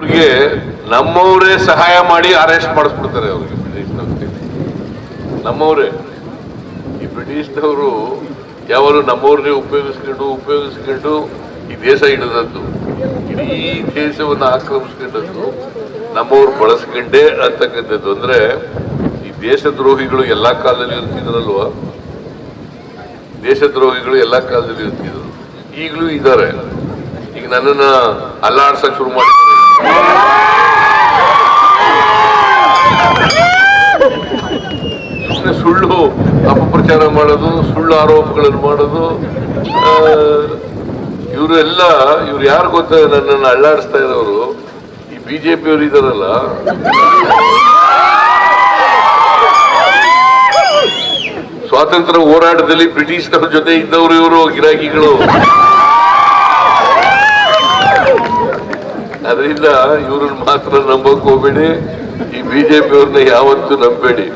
ಅವ್ರಿಗೆ ನಮ್ಮವರೇ ಸಹಾಯ ಮಾಡಿ ಅರೆಸ್ಟ್ ಮಾಡಿಸ್ಬಿಡ್ತಾರೆ ಅವ್ರಿಗೆ ಬ್ರಿಟಿಷ್ನವ್ರಿಗೆ ನಮ್ಮವರೇ. ಈ ಬ್ರಿಟಿಷ್ನವರು ಯಾವಾಗಲೂ ನಮ್ಮವ್ರನ್ನೇ ಉಪಯೋಗಿಸ್ಕೊಂಡು ಉಪಯೋಗಿಸ್ಕೊಂಡು ಈ ದೇಶ ಹಿಡಿದದ್ದು ಇಡೀ ದೇಶವನ್ನು ಆಕ್ರಮಿಸ್ಕೊಂಡದ್ದು ನಮ್ಮವ್ರು ಬಳಸ್ಕೊಂಡೇ ಅಂತಕ್ಕಂಥದ್ದು. ಅಂದ್ರೆ ಈ ದೇಶದ್ರೋಹಿಗಳು ಎಲ್ಲಾ ಕಾಲದಲ್ಲಿ ಇರ್ತಿದ್ರಲ್ವ? ದೇಶದ್ರೋಹಿಗಳು ಎಲ್ಲಾ ಕಾಲದಲ್ಲಿ ಇರ್ತಿದ್ರು ಈಗಲೂ ಇದ್ದಾರೆ. ಈಗ ನನ್ನನ್ನು ಅಲ್ಲಾಡ್ಸಕ್ ಶುರು ಮಾಡಿದ್ದಾರೆ. ಸುಳ್ಳು ಅಪಪ್ರಚಾರ ಮಾಡೋದು, ಸುಳ್ಳು ಆರೋಪಗಳನ್ನು ಮಾಡೋದು ಇವರು ಎಲ್ಲ ಇವ್ರು ಯಾರು ಗೊತ್ತ ನನ್ನನ್ನು ಅಳ್ಳಾಡಿಸ್ತಾ ಇರೋರು? ಈ ಬಿಜೆಪಿ ಅವರು ಇದಾರಲ್ಲ. ಸ್ವಾತಂತ್ರ್ಯ ಹೋರಾಟದಲ್ಲಿ ಬ್ರಿಟಿಷ್ನವ್ರ ಜೊತೆ ಇದ್ದವರು ಇವರು, ಗಿರಾಕಿಗಳು. ಅದರಿಂದ ಇವ್ರನ್ನ ಮಾತ್ರ ನಂಬಕ್ ಹೋಗ್ಬೇಡಿ. ಈ ಬಿಜೆಪಿ ಅವ್ರನ್ನ ಯಾವತ್ತೂ ನಂಬೇಡಿ